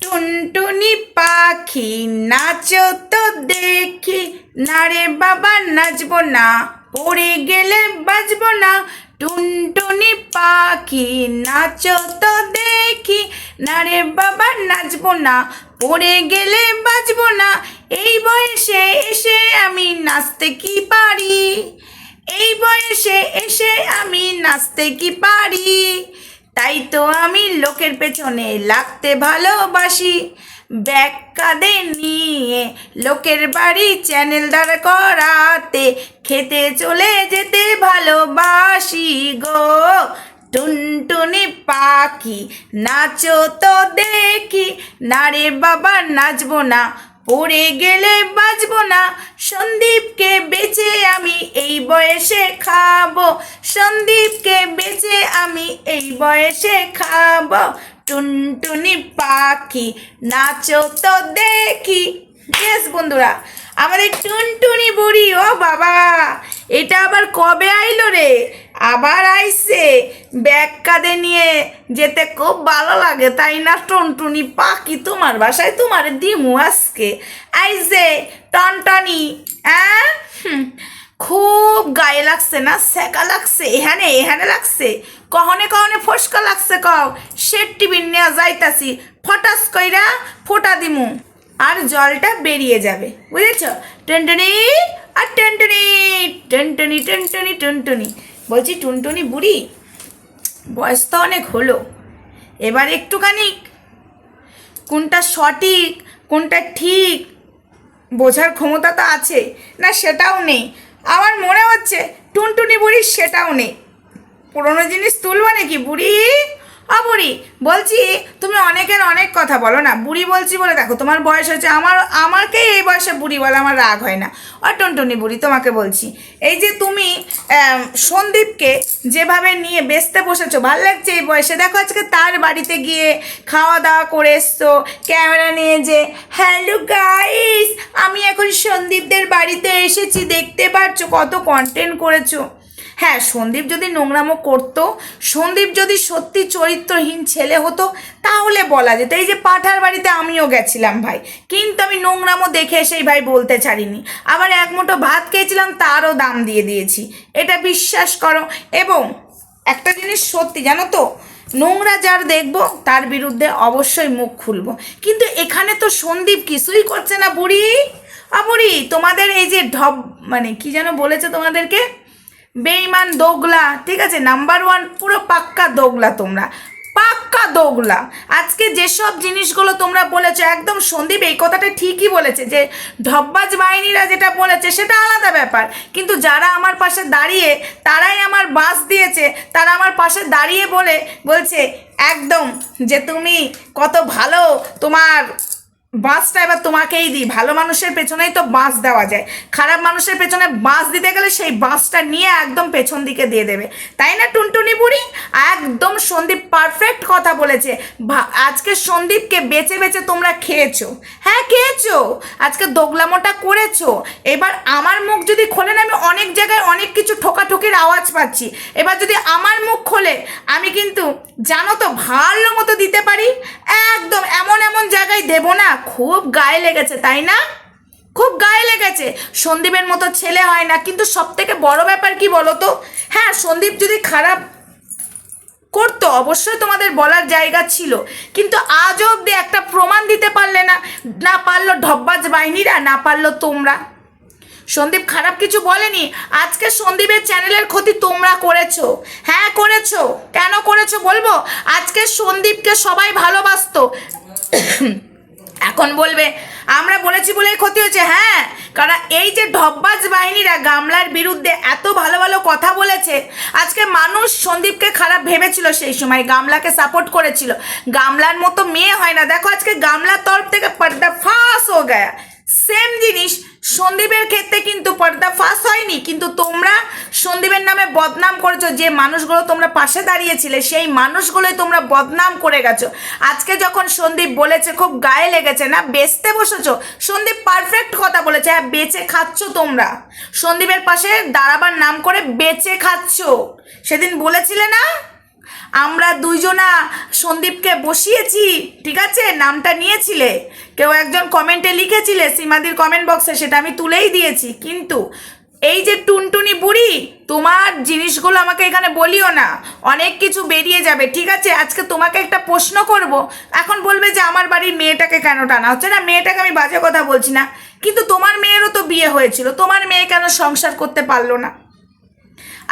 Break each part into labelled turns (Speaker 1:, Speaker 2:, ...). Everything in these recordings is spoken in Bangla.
Speaker 1: টুনটুনি পাখি নাচো তো দেখি। না রে বাবা, নাচবো না। পড়ে গেলে বাজবো না। টুনটুনি পাখি নাচো তো দেখি। না রে বাবা, নাচবো না। পড়ে গেলে বাজবো না। এই বয়সে এসে আমি নাচতে কি পারি? এই বয়সে এসে আমি নাচতে কি পারি? তাই তো আমি লোকের পেছনে লাগতে ভালোবাসি। ব্যাগ কাঁধে নিয়ে লোকের বাড়ি চ্যানেল দাঁড় করাতে, খেতে চলে যেতে ভালোবাসি গো। টুনটুনি পাখি, নাচো তো দেখি, না রে বাবা, নাচবো না। পড়ে গেলে বাজবো না। সন্দীপকে বেঁচে আমি এই বয়সে খাব। সন্দীপকে বেঁচে আমি এই বয়সে খাব। টুনটুনি পাখি, নাচো তো দেখি। বেশ বন্ধুরা, আমাদের টুনটুনি বুড়ি, ও বাবা। এটা আবার কবে আইলো রে? আবার আইসে ব্যাগ কাঁধে নিয়ে যেতে খুব ভালো লাগে, তাই না টুনটুনি পাখি? তোমার বাসায় তোমার দিমু আজকে। আইসে টনটনি হ্যাঁ খুব গায়ে লাগছে না সেকা লাগছে, এখানে এখানে লাগছে। কহনে কহনে ফসকা লাগছে, কও। সে টিফিন নেওয়া যাইতাছি, ফটাস কইরা ফোটা দিমু। আর জলটা বেরিয়ে যাবে, বুঝেছ? টুনটুনি আর টুনটুনি টুনটুনি টুনটুনি টুনটুনি। বলছি, টুনটুনি বুড়ি, বয়স তো অনেক হলো। এবার একটুখানি কোনটা সঠিক, কোনটা ঠিক, বোঝার ক্ষমতা তো আছে। না, সেটাও নেই। আমার মনে হচ্ছে টুনটুনি বুড়ি সেটাও নেই। পুরোনো জিনিস তুলবো নাকি বুড়ি? আ, বুড়ি, বলছি তুমি অনেকের অনেক কথা বলো না। বুড়ি বলছি বলে দেখো, তোমার বয়স হয়েছে, আমার, আমাকেই এই বয়সে বুড়ি বলে আমার রাগ হয় না। ও টুনটুনি বুড়ি, তোমাকে বলছি, এই যে তুমি সন্দীপকে যেভাবে নিয়ে বেচতে বসেছো, ভালো লাগছে এই বয়সে? দেখো আজকে তার বাড়িতে গিয়ে খাওয়া দাওয়া করে এসছো, ক্যামেরা নিয়ে যে, হ্যালো গাইস, আমি এখন সন্দীপদের বাড়িতে এসেছি, দেখতে পাচ্ছ কত কন্টেন্ট করেছ? হ্যাঁ সন্দীপ যদি নোংরামো করতো, সন্দীপ যদি সত্যি চরিত্রহীন ছেলে হতো, তাহলে বলা যেত, এই যে পাঠার বাড়িতে আমিও গেছিলাম ভাই। কিন্তু আমি নোংরামো দেখে সেই ভাই বলতে ছাড়িনি। আবার এক মুঠো ভাত খেয়েছিলাম, তারও দাম দিয়ে দিয়েছি। এটা বিশ্বাস করো। এবং একটা জিনিস সত্যি, জানো তো, নোংরা যার দেখব, তার বিরুদ্ধে অবশ্যই মুখ খুলবো। কিন্তু এখানে তো সন্দীপ কিছুই করছে না বুড়ি। আ বুড়ি, তোমাদের এই যে ঢব মানে কি যেন বলেছে তোমাদেরকে? বেইমান দোগলা, ঠিক আছে? নাম্বার ওয়ান পুরো পাক্কা দোগলা তোমরা। পাক্কা দোগলা। আজকে যেসব জিনিসগুলো তোমরা বলেছ, একদম সন্দীপ এই কথাটা ঠিকই বলেছে যে ঢব্বাজ বাহিনীরা যেটা বলেছে সেটা আলাদা ব্যাপার। কিন্তু যারা আমার পাশে দাঁড়িয়ে, তারাই আমার বাস দিয়েছে, তারা আমার পাশে দাঁড়িয়ে বলে বলছে, একদম যে তুমি কত ভালো, তোমার বাসটা এবার তোমাকেই দিই। ভালো মানুষের পেছনেই তো বাস দেওয়া যায়। খারাপ মানুষের পেছনে বাস দিতে গেলে সেই বাসটা নিয়ে একদম পেছন দিকে দিয়ে দেবে। তাই না, টুনটুনি বুড়ি? একদম সন্দীপ পারফেক্ট কথা বলেছে। আজকে সন্দীপকে বেছে বেছে তোমরা খেয়েছো। হ্যাঁ খেয়েছো। আজকে দোগলামোটা করেছ। এবার আমার মুখ যদি খোলেন, আমি অনেক জায়গায় অনেক কিছু ঠোকাঠুকির আওয়াজ পাচ্ছি। এবার যদি আমার মুখ খোলে, আমি কিন্তু জানো তো ভালো মতো দিতে পারি? একদম এমন এমন জায়গায় দেবো না খুব গায়ে লেগেছে, তাই না? খুব গায়ে লেগেছে। সন্দীপের মতো ছেলে হয় না, কিন্তু সব থেকে বড় ব্যাপার কি বলো তো হ্যাঁ সন্দীপ যদি খারাপ করতো, অবশ্যই তোমাদের বলার জায়গা ছিল। কিন্তু আজ অব্দি একটা প্রমাণ দিতে পারলে না না পারল ঢব্বাজ বাহিনীরা, না পারল তোমরা। সন্দীপ খারাপ কিছু বলেনি। আজকে সন্দীপের চ্যানেলের ক্ষতি তোমরা করেছ। হ্যাঁ করেছ। কেন করেছ বলব? আজকে সন্দীপকে সবাই ভালোবাসতো। এখন বলবে? আমরা বলেছি বলেই ক্ষতি হয়েছে হ্যাঁ। কারণ এই যে ঢব্বাজ বাহিনীরা গামলার বিরুদ্ধে এত ভালো ভালো কথা বলেছে, আজকে মানুষ সন্দীপকে খারাপ ভেবেছিল সেই সময়, গামলাকে সাপোর্ট করেছিল। গামলার মতো মেয়ে হয় না। দেখো আজকে গামলার তরফ থেকে পর্দা ফাঁস হয়ে গেয়া সেম জিনিস সন্দীপের ক্ষেত্রে কিন্তু পর্দা ফাঁস হয়নি, কিন্তু তোমরা সন্দীপের নামে বদনাম করেছ, যে মানুষগুলো তোমরা পাশে দাঁড়িয়েছিলে, সেই মানুষগুলোই তোমরা বদনাম করে গেছো। আজকে যখন সন্দীপ বলেছে, খুব গায়ে লেগেছে না, বেচতে বসেছো, সন্দীপ পারফেক্ট কথা বলেছে হ্যাঁ বেচে খাচ্ছ তোমরা। সন্দীপের পাশে দাঁড়াবার নাম করে বেচে খাচ্ছ। সেদিন বলেছিলে না? আমরা দুইজনা সন্দীপকে বসিয়েছি, ঠিক আছে? নামটা নিয়েছিলে। কেউ একজন কমেন্টে লিখেছিলে, সীমাদির কমেন্ট বক্সে, সেটা আমি তুলেই দিয়েছি। কিন্তু এই যে টুনটুনি বুড়ি, তোমার জিনিসগুলো আমাকে এখানে বলিও না। অনেক কিছু বেরিয়ে যাবে, ঠিক আছে? আজকে তোমাকে একটা প্রশ্ন করব। এখন বলবে যে, আমার বাড়ির মেয়েটাকে কেন টানা হচ্ছে? না, মেয়েটাকে আমি বাজে কথা বলছি না। কিন্তু তোমার মেয়েরও তো বিয়ে হয়েছিল। তোমার মেয়ে কেন সংসার করতে পারল না?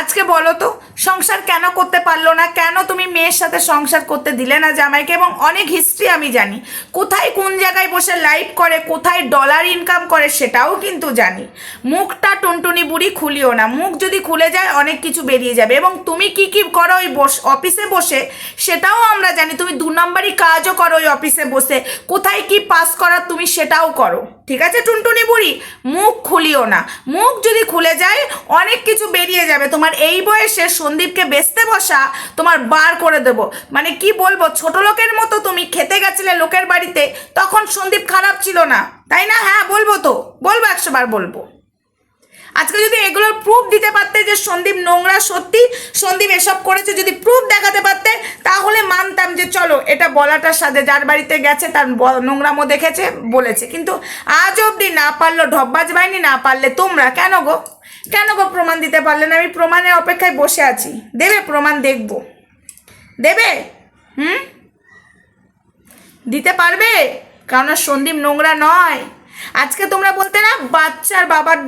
Speaker 1: আজকে বলো তো, সংসার কেন করতে পারল না? কেন তুমি মেয়ের সাথে সংসার করতে দিলে না জামাইকে? এবং অনেক হিস্ট্রি আমি জানি। কোথায় কোন জায়গায় বসে লাইভ করে, কোথায় ডলার ইনকাম করে সেটাও কিন্তু জানি। মুখটা টুনটুনি বুড়ি খুলিও না। মুখ যদি খুলে যায়, অনেক কিছু বেরিয়ে যাবে। এবং তুমি কি কি করো ওই বস অফিসে বসে, সেটাও আমরা জানি। তুমি দু নম্বরই কাজও করো ওই অফিসে বসে। কোথায় কি পাস করার তুমি সেটাও করো। ঠিক আছে, টুনটুনি বুড়ি? মুখ খুলিও না। মুখ যদি খুলে যায়, অনেক কিছু বেরিয়ে যাবে। তোমার এই বয়সে সন্দীপকে বেচতে বসা তোমার বার করে দেব। মানে কি বলব, ছোট লোকের মতো তুমি খেতে গেছিলে লোকের বাড়িতে, তখন সন্দীপ খারাপ ছিল না। তাই না? হ্যাঁ বলব তো। বলব একশোবার বলব। আজকে যদি এগুলোর প্রুফ দিতে পারতে যে সন্দীপ নোংরা সত্যি, সন্দীপ এসব করেছে যদি প্রুফ দেখাতে পারতে, তাহলে মানতাম যে চলো, এটা বলাটার সাথে যার বাড়িতে গেছে, তার নোংরামো দেখেছে, বলেছে। কিন্তু আজ অবধি না পারল, ঢব্বাজ বাহিনী না পারলে তোমরা কেন গো? কেন গো প্রমাণ দিতে পারলে না? আমি প্রমাণের অপেক্ষায় বসে আছি। দেবে প্রমাণ, দেখব। দেবে? হুম? দিতে পারবে? কারণ সন্দীপ নোংরা নয়। আজকে তোমরা বলতে না, বাচ্চার বাবার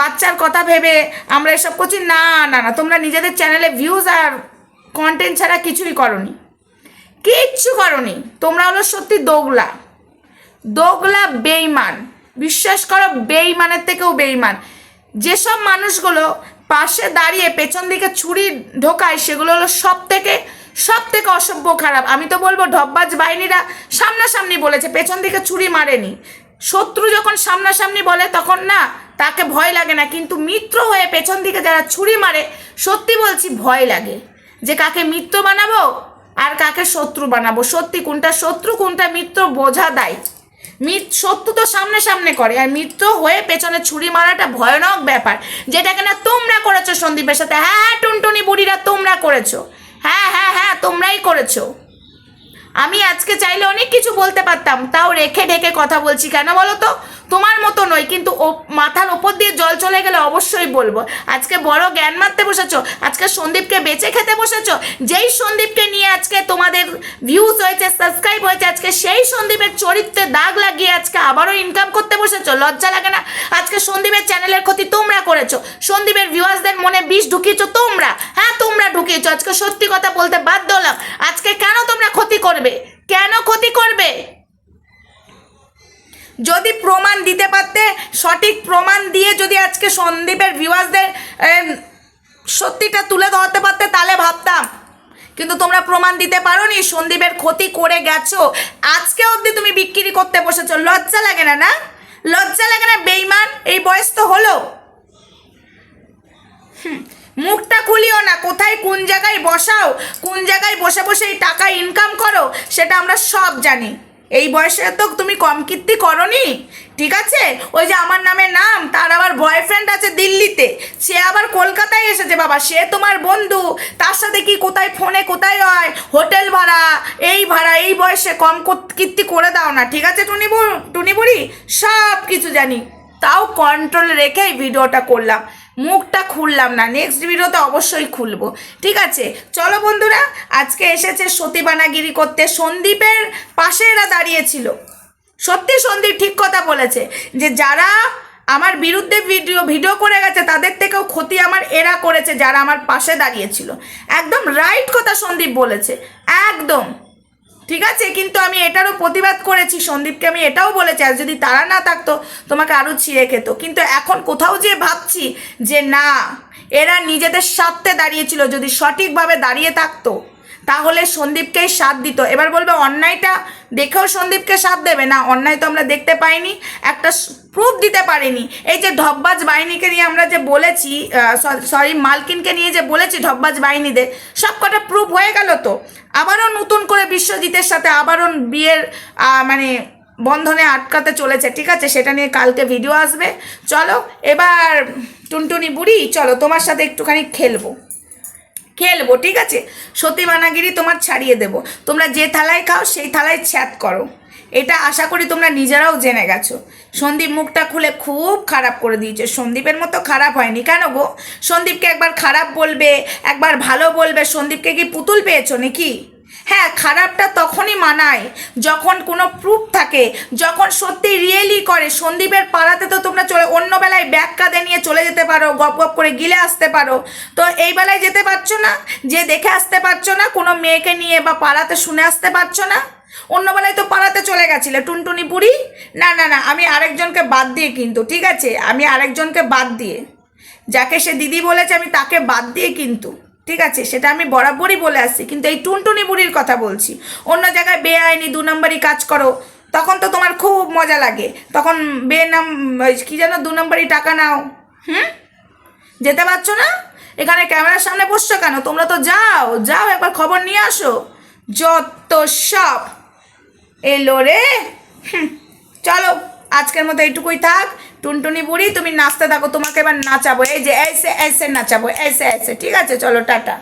Speaker 1: বাচ্চার কথা ভেবে আমরা এসব করছি। না না না, তোমরা নিজেদের চ্যানেলে ভিউজ আর কন্টেন্ট ছাড়া কিছুই করনি। কিচ্ছু করনি। তোমরা হলো সত্যি দোগলা। দোগলা বেইমান বিশ্বাস করো বেইমানের থেকেও বেইমান যেসব মানুষগুলো পাশে দাঁড়িয়ে পেছন দিকে ছুরি ঢোকায়, সেগুলো হলো সব থেকে সব থেকে অসভ্য খারাপ। আমি তো বলব, ঢব্বাজ বাহিনীরা সামনাসামনি বলেছে, পেছন দিকে ছুরি মারেনি। শত্রু যখন সামনাসামনি বলে, তখন না তাকে ভয় লাগে না। কিন্তু মিত্র হয়ে পেছন দিকে যারা ছুরি মারে, সত্যি বলছি ভয় লাগে যে কাকে মিত্র বানাবো আর কাকে শত্রু বানাবো। সত্যি কোনটা শত্রু, কোনটা মিত্র বোঝা দেয়। মিত, শত্রু তো সামনে সামনে করে, আর মিত্র হয়ে পেছনে ছুরি মারাটা ভয়ানক ব্যাপার, যেটা কিনা তোমরা করেছ সন্দীপের সাথে। হ্যাঁ হ্যাঁ টুনটুনি বুড়িরা তোমরা করেছ। হ্যাঁ হ্যাঁ হ্যাঁ তোমরাই করেছ। আমি আজকে চাইলে অনেক কিছু বলতে পারতাম, তাও রেখে ঢেকে কথা বলছি কেন বলো তো? তোমার মতো নয়, কিন্তু ও- মাথার ওপর দিয়ে জল চলে গেলে অবশ্যই বলব। আজকে বড় জ্ঞান মারতে বসেছো, আজকে সন্দীপকে বেঁচে খেতে বসেছো, যেই সন্দীপকে নিয়ে আজকে তোমাদের ভিউজ হয়েছে সাবস্ক্রাইব হয়েছে, আজকে সেই সন্দীপের চরিত্রে দাগ লাগিয়ে আজকে আবারও ইনকাম করতে বসেছো, লজ্জা লাগে না। আজকে সন্দীপের চ্যানেলের ক্ষতি তোমরা করেছ, সন্দীপের ভিউয়ার্সদের মনে বিষ ঢুকিয়েছো তোমরা। হ্যাঁ তোমরা ঢুকিয়েছো, আজকে সত্যি কথা বলতে বাধ্য হলাম। আজকে কেন তোমরা ক্ষতি করবে? কেন ক্ষতি করবে? যদি প্রমাণ দিতে পারতে, সঠিক প্রমাণ দিয়ে যদি আজকে সন্দীপের ভিউয়ার্সদের সত্যিটা তুলে ধরতে পারতে, তাহলে ভাবতাম। কিন্তু তোমরা প্রমাণ দিতে পারো নি সন্দীপের ক্ষতি করে গেছো। আজকে অবধি তুমি বিক্রি করতে বসেছো। লজ্জা লাগে না না? লজ্জা লাগে না বেইমান এই বয়স তো হলো। মুখটা খুলিও না। কোথায়, কোন জায়গায় বসাও? কোন জায়গায় বসে বসে এই টাকা ইনকাম করো? সেটা আমরা সব জানি। এই বয়সে তো তুমি কম কীর্তি করনি, ঠিক আছে? ওই যে আমার নামে নাম, তার আবার বয়ফ্রেন্ড আছে দিল্লিতে। সে আবার কলকাতায় এসেছে, বাবা। সে তোমার বন্ধু। তার সাথে কি কোথায় ফোনে কোথায় হয়? হোটেল ভাড়া, এই ভাড়া, এই বয়সে কম কীর্তি করে দাও না, ঠিক আছে টুনি টুনি বুড়ি সব কিছু জানি। তাও কন্ট্রোল রেখে এই ভিডিওটা করলাম। মুখটা খুললাম না। নেক্সট ভিডিওতে অবশ্যই খুলবো। ঠিক আছে? চলো বন্ধুরা, আজকে এসেছে সতীবানাগিরি করতে। সন্দীপের পাশে এরা দাঁড়িয়েছিল। সত্যি সন্দীপ ঠিক কথা বলেছে যে যারা আমার বিরুদ্ধে ভিডিও ভিডিও করে গেছে, তাদের থেকেও ক্ষতি আমার এরা করেছে যারা আমার পাশে দাঁড়িয়েছিল। একদম রাইট কথা সন্দীপ বলেছে। একদম। ঠিক আছে, কিন্তু আমি এটারও প্রতিবাদ করেছি, সন্দীপকে আমি এটাও বলেছি, আর যদি তারা না থাকতো, তোমাকে আরও ছিঁড়ে খেত। কিন্তু এখন কোথাও যে ভাবছি যে না, এরা নিজেদের স্বার্থে দাঁড়িয়েছিল, যদি সঠিকভাবে দাঁড়িয়ে থাকতো, তাহলে সন্দীপকেই সাথ দিত। এবার বলবে, অন্যায়টা দেখেও সন্দীপকে সাথ দেবে? না, অন্যায় তো আমরা দেখতে পাইনি। একটা প্রুফ দিতে পারিনি। এই যে ঢব্বাজ বাহিনীকে নিয়ে আমরা যে বলেছি সরি মালকিনকে নিয়ে যে বলেছি ঢব্বাজ বাহিনীদের সব কটা প্রুফ হয়ে গেল তো? আবারও নতুন করে বিশ্বজিতের সাথে আবারও বিয়ের মানে বন্ধনে আটকাতে চলেছে, ঠিক আছে? সেটা নিয়ে কালকে ভিডিও আসবে। চলো, এবার টুনটুনি বুড়ি, চলো তোমার সাথে একটুখানি খেলব। ফেলব ঠিক আছে? সতী মানাগিরি তোমার ছাড়িয়ে দেবো। তোমরা যে থালায় খাও, সেই থালায় ছ্যাত করো। এটা আশা করি তোমরা নিজেরাও জেনে গেছো। সন্দীপ মুখটা খুলে খুব খারাপ করে দিয়েছে। সন্দীপের মতো খারাপ হয়নি। কেন গো? সন্দীপকে একবার খারাপ বলবে, একবার ভালো বলবে। সন্দীপকে কি পুতুল পেয়েছ নাকি? হ্যাঁ খারাপটা তখনই মানায় যখন কোনো প্রুফ থাকে, যখন সত্যি রিয়েলি করে। সন্দীপের পাড়াতে তো তোমরা চলে অন্য বেলায় ব্যাগ কাঁধে নিয়ে চলে যেতে পারো, গপ গপ করে গিলে আসতে পারো। তো এই বেলায় যেতে পারছ না? যে দেখে আসতে পারছ না, কোনো মেয়েকে নিয়ে বা পাড়াতে শুনে আসতে পারছ না? অন্য বেলায় তো পাড়াতে চলে গেছিলে, টুনটুনি পুরি না না না, আমি আরেকজনকে বাদ দিয়ে কিন্তু, ঠিক আছে? আমি আরেকজনকে বাদ দিয়ে। যাকে সে দিদি বলেছে, আমি তাকে বাদ দিয়ে কিন্তু। ঠিক আছে, সেটা আমি বরাবরই বলে আসছি, কিন্তু এই টুনটুনি বুড়ির কথা বলছি। অন্য জায়গায় বেআইনি দু নম্বরই কাজ করো, তখন তো তোমার খুব মজা লাগে। তখন বে নাম কি যেন দু নম্বরই টাকা নাও। হুম? যেতে পারছ না? এখানে ক্যামেরার সামনে বসছো কেন? তোমরা তো যাও যাও, একবার খবর নিয়ে আসো। যত সব এলো রে। চলো, আজকের মতো এইটুকুই থাক। টুনটুনি বুড়ি, তুমি নাচতে থাকো, তোমাকে এবার নাচাবো। এই যে এসে এসে নাচাবো এসে এসে ঠিক আছে, চলো, টাটা।